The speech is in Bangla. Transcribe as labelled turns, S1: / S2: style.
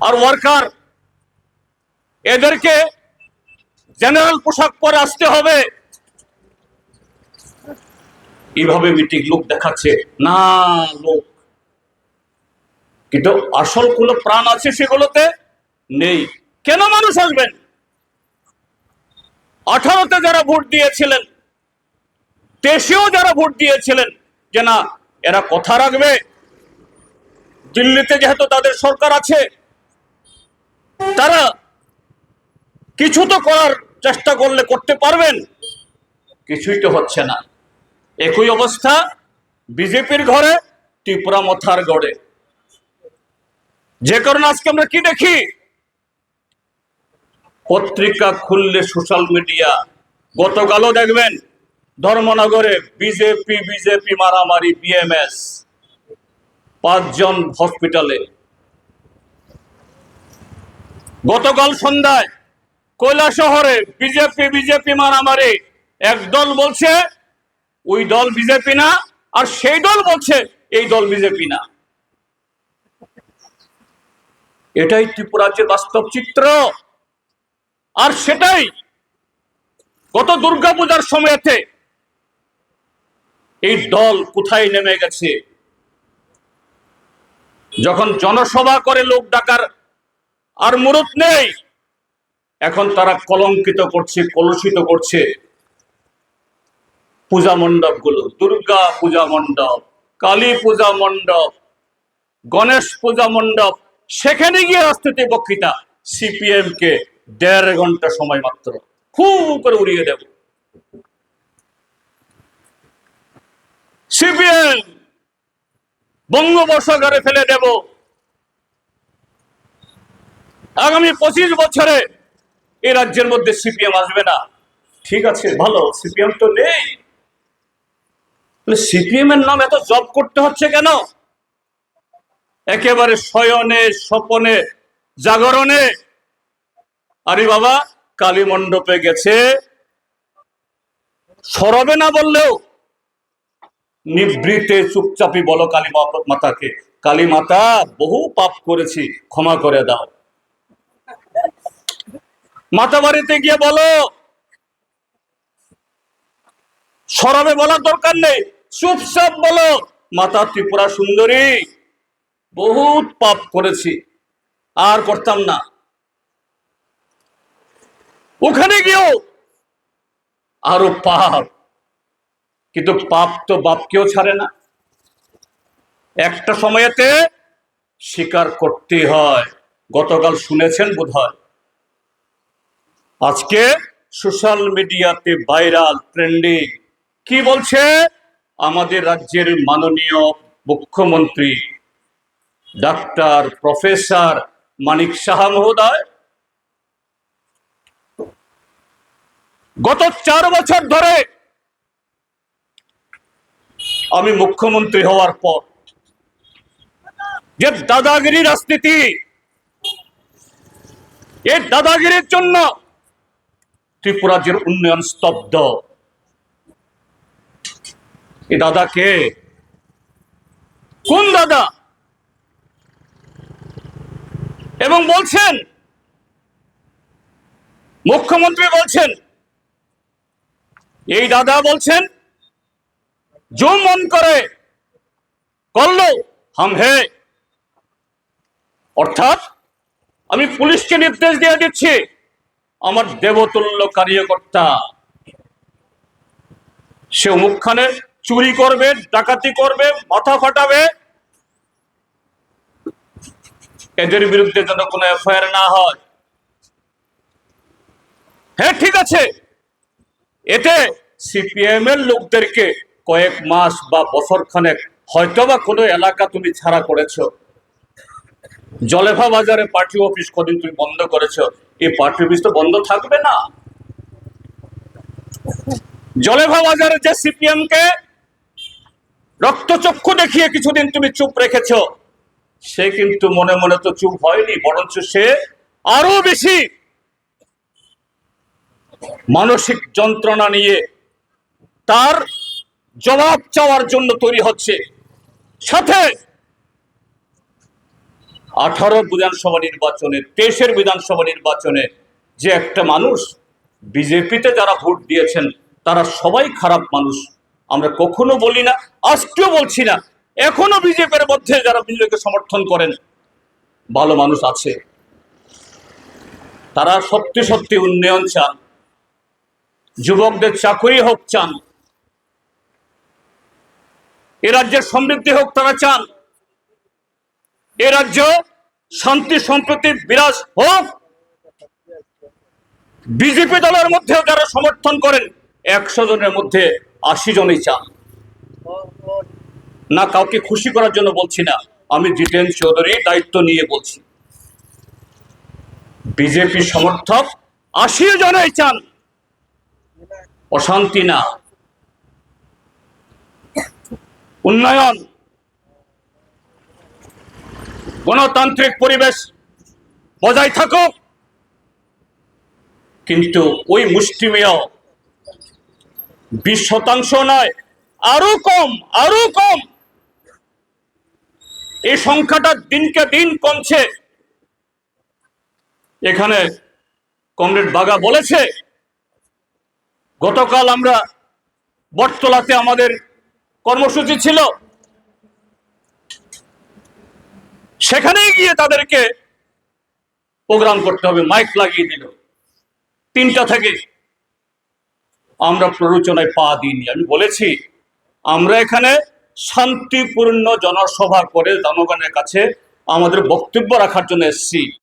S1: আর ওয়ার্কার, এদেরকে জেনারেল পোশাক পরে আসতে হবে। এইভাবে মিটিং লোক দেখাচ্ছে? না, লোক। কিন্তু আসল কোন প্রাণ আছে সেগুলোতে নেই। কেন মানুষ আসবেন? আঠারোতে যারা ভোট দিয়েছিলেন, তেইশেও যারা ভোট দিয়েছিলেন, যে না, এরা কথা রাখবে। দিল্লিতে যেহেতু তাদের সরকার আছে তারা কিছু তো করার চেষ্টা করলে করতে পারবেন। কিছুই তো হচ্ছে না। একই অবস্থা বিজেপির ঘরে, ত্রিপুরা মথার গড়ে। যে কারণে আজকে আমরা কি দেখি? পত্রিকা খুললে সোশ্যাল মিডিয়া। গতকালও দেখবেন ধর্মনগরে বিজেপি বিজেপি মারামারি, বিএমএস। পাঁচজন হসপিটালে গতকাল সন্ধ্যায় কৈলা শহরে বিজেপি বিজেপি মারামারি। এক দল বলছে, ওই দল বিজেপি না, আর সেই দল বলছে, এই দল বিজেপি না। এটাই ত্রিপুরাজ্যের বাস্তব চিত্র। আর সেটাই গত দুর্গাপূজার সময়তে এই দল কোথায় নেমে গেছে? যখন জনসভা করে লোক ডাকার আর মুরত নেই। এখন তারা কলঙ্কিত করছে, কলুষিত করছে। পূজা মণ্ডপগুলো দুর্গা পূজা মণ্ডপ, কালী পূজা মণ্ডপ, গণেশ পূজা মণ্ডপ, সেখানে গিয়ে রাস্তাতে বক্তৃতা। সিপিএম কে দেড় ঘণ্টা সময় মাত্র। খুব করে উড়িয়ে দেব। সিপিএম বঙ্গোপসাগরে ফেলে দেব। আগামী পঁচিশ বছরে এই রাজ্যের মধ্যে সিপিএম আসবে না। ঠিক আছে, ভালো, সিপিএম তো নেই। সিপিএম এর নাম এত জব করতে হচ্ছে কেন? একেবারে শয়নে, স্বপনে, জাগরণে। আরে বাবা, কালী মণ্ডপে গেছে। সরবে না বললেও নিবৃতে চুপচাপি বলো কালী মাতাকে। কালী মাতা, বহু পাপ করেছি, ক্ষমা করে দাও। মাতা বাড়িতে গিয়ে বলো। সরবে বলার দরকার নেই। চুপচাপ বলো, মাতা ত্রিপুরা সুন্দরী, বহুত পাপ করেছি, আর করতাম না। ওখানে গিয়েও আরও পাপ, কিন্তু পাপ তো বাপকেও ছাড়ে না। একটা সময়েতে স্বীকার করতে হয়। গতকাল শুনেছেন বোধ হয় আজকে সোশ্যাল মিডিয়াতে ভাইরাল, ট্রেন্ডিং। কি বলছে? আমাদের রাজ্যের মাননীয় মুখ্যমন্ত্রী, ডাক্তার প্রফেসর মানিক সাহা মহোদয়। গত চার বছর ধরে আমি মুখ্যমন্ত্রী হওয়ার পর যে দাদাগিরি রাজনীতি এই দাদাগিরির জন্য ত্রিপুরাজ্যের উন্নয়ন স্তব্ধ। এই দাদা কে কোন দাদা? এবং বলছেন, মুখ্যমন্ত্রী বলছেন, এই দাদা বলছেন जो মন করে করল হাম হে অর্থাৎ আমি পুলিশকে নির্দেশ দিয়ে দিচ্ছি আমার দেবতুল্য কার্যকর্তা। সে মুখখানে চুরি করবে, ডাকাতি করবে, মাথা ফাটাবে। এদের বিরুদ্ধে যেন কোনো এফআইআর না হয়। হ্যাঁ ঠিক আছে। এতে সিপিএম এর লোকদেরকে কয়েক মাস বা বছর খানেক হয়তো বা কোনো এলাকা তুমি ছাড়া করেছ। জলেফা বাজারে পার্টি অফিস কদিন তুমি বন্ধ করেছ? এই পার্টি অফিস তো বন্ধ থাকবে না। জলেফা বাজারে যে সিপিএম কে রক্তচক্ষু দেখিয়ে কিছুদিন তুমি চুপ রেখেছো, সে কিন্তু মনে মনে তো চুপ হয়নি, বরঞ্চ সে আরও বেশি মানসিক যন্ত্রণা নিয়ে তার জবাব চাওয়ার জন্য তৈরি হচ্ছে। সাথে আঠারো বিধানসভা নির্বাচনে, তেইশের বিধানসভা নির্বাচনে যে একটা মানুষ বিজেপিতে যারা ভোট দিয়েছেন, তারা সবাই খারাপ মানুষ। আমরা কখনো বলি না, আজকেও বলছি না, এখনও বিজেপির মধ্যে যারা বিজেপিকে সমর্থন করেন, ভালো মানুষ আছে। তারা সত্যি সত্যি উন্নয়ন চান, যুবকদের চাকরি হোক চান, এ রাজ্যের সমৃদ্ধি হোক তারা চান। এ রাজ্য শান্তি সম্প্রতি বিরাজ হোক। বিজেপি দলের মধ্যেও যারা সমর্থন করেন, একশো জনের মধ্যে আশি জনই চান। না, কাউকে খুশি করার জন্য বলছি না। আমি জিতেন চৌধুরী দায়িত্ব নিয়ে বলছি। বিজেপি সমর্থক আশি জনই চান। অশান্তি না। উন্নয়ন গণতান্ত্রিক পরিবেশ বজায় থাকুক। কিন্তু ওই মুষ্টিমেয় বিশ শতাংশ নয় আরও কম আরও কম। এই সংখ্যাটা দিনকে দিন কমছে। এখানে কমরেড বাগা বলেছে, গতকাল আমরা বটতলাতে আমাদের কর্মসূচি ছিল। সেখানেই গিয়ে তাদেরকে প্রোগ্রাম করতে হবে, মাইক লাগিয়ে দিল। তিনটা থেকে আমরা প্ররোচনায় পা দিইনি। আমি বলেছি, আমরা এখানে শান্তিপূর্ণ জনসভা করে জনগণের কাছে আমাদের বক্তব্য রাখার জন্য এসেছি।